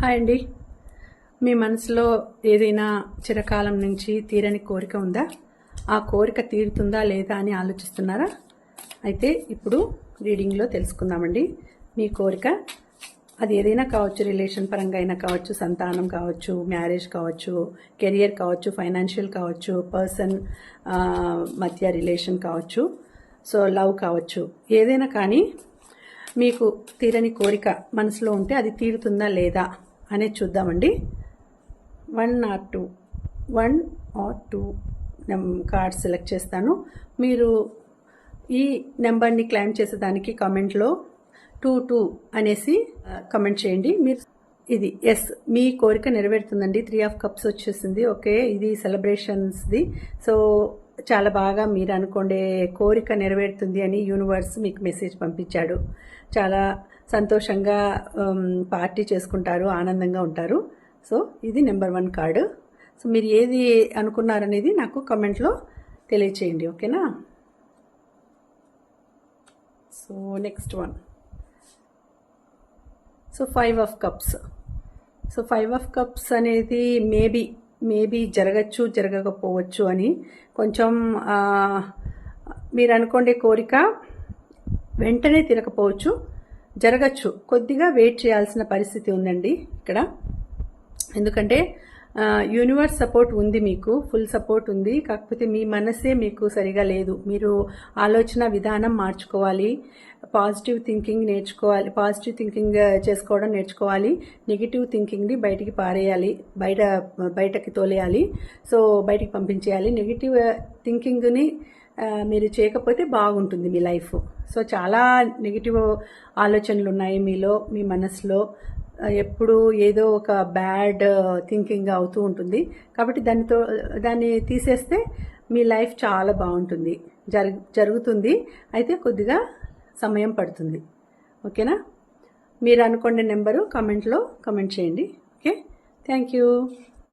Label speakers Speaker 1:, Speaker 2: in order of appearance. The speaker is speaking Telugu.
Speaker 1: హాయ్ అండి. మీ మనసులో ఏదైనా చిరకాలం నుంచి తీరని కోరిక ఉందా? ఆ కోరిక తీరుతుందా లేదా అని ఆలోచిస్తున్నారా? అయితే ఇప్పుడు రీడింగ్లో తెలుసుకుందామండి. మీ కోరిక అది ఏదైనా కావచ్చు రిలేషన్ పరంగా అయినా కావచ్చు సంతానం కావచ్చు మ్యారేజ్ కావచ్చు కెరియర్ కావచ్చు ఫైనాన్షియల్ కావచ్చు పర్సన్ మధ్య రిలేషన్ కావచ్చు సో లవ్ కావచ్చు ఏదైనా కానీ మీకు తీరని కోరిక మనసులో ఉంటే అది తీరుతుందా లేదా? అనేది చూద్దామండి. One or two one or two card select చేస్తాను. మీరు ఈ నెంబర్ని క్లైమ్ చేసేదానికి కామెంట్లో టూ టూ అనేసి కమెంట్ చేయండి. మీరు ఇది ఎస్ మీ కోరిక నెరవేరుతుందండి. త్రీ ఆఫ్ కప్స్ వచ్చేసింది. ఓకే ఇది సెలబ్రేషన్స్ది సో చాలా బాగా మీరు అనుకోండే కోరిక నెరవేరుతుంది అని యూనివర్స్ మీకు మెసేజ్ పంపించాడు. చాలా సంతోషంగా పార్టీ చేసుకుంటారు ఆనందంగా ఉంటారు. సో ఇది నెంబర్ వన్ కార్డు. సో మీరు ఏది అనుకున్నారనేది నాకు కమెంట్లో తెలియచేయండి ఓకేనా? So next one. So five of cups. So five of cups అనేది మేబీ మేబీ జరగచ్చు జరగకపోవచ్చు అని కొంచెం మీరు అనుకోండే కోరిక వెంటనే తిరగపోవచ్చు జరగచ్చు. కొద్దిగా వెయిట్ చేయాల్సిన పరిస్థితి ఉందండి ఇక్కడ. ఎందుకంటే యూనివర్స్ సపోర్ట్ ఉంది మీకు ఫుల్ సపోర్ట్ ఉంది. కాకపోతే మీ మనసే మీకు సరిగా లేదు. మీరు ఆలోచన విధానం మార్చుకోవాలి. పాజిటివ్ థింకింగ్ నేర్చుకోవాలి పాజిటివ్ థింకింగ్ చేసుకోవడం నేర్చుకోవాలి. నెగిటివ్ థింకింగ్ని బయటికి పారేయాలి బయట బయటకి తోలేయాలి. సో బయటికి పంపించేయాలి. నెగిటివ్ థింకింగ్ని మీరు చేయకపోతే బాగుంటుంది మీ లైఫ్. సో చాలా నెగిటివ్ ఆలోచనలు ఉన్నాయి మీలో మీ మనసులో. ఎప్పుడూ ఏదో ఒక బ్యాడ్ థింకింగ్ అవుతూ ఉంటుంది. కాబట్టి దానితో దాన్ని తీసేస్తే మీ లైఫ్ చాలా బాగుంటుంది. జరుగు జరుగుతుంది. అయితే కొద్దిగా సమయం పడుతుంది. ఓకేనా? మీరు అనుకోండి నెంబరు కమెంట్లో కమెంట్ చేయండి. ఓకే? Thank you.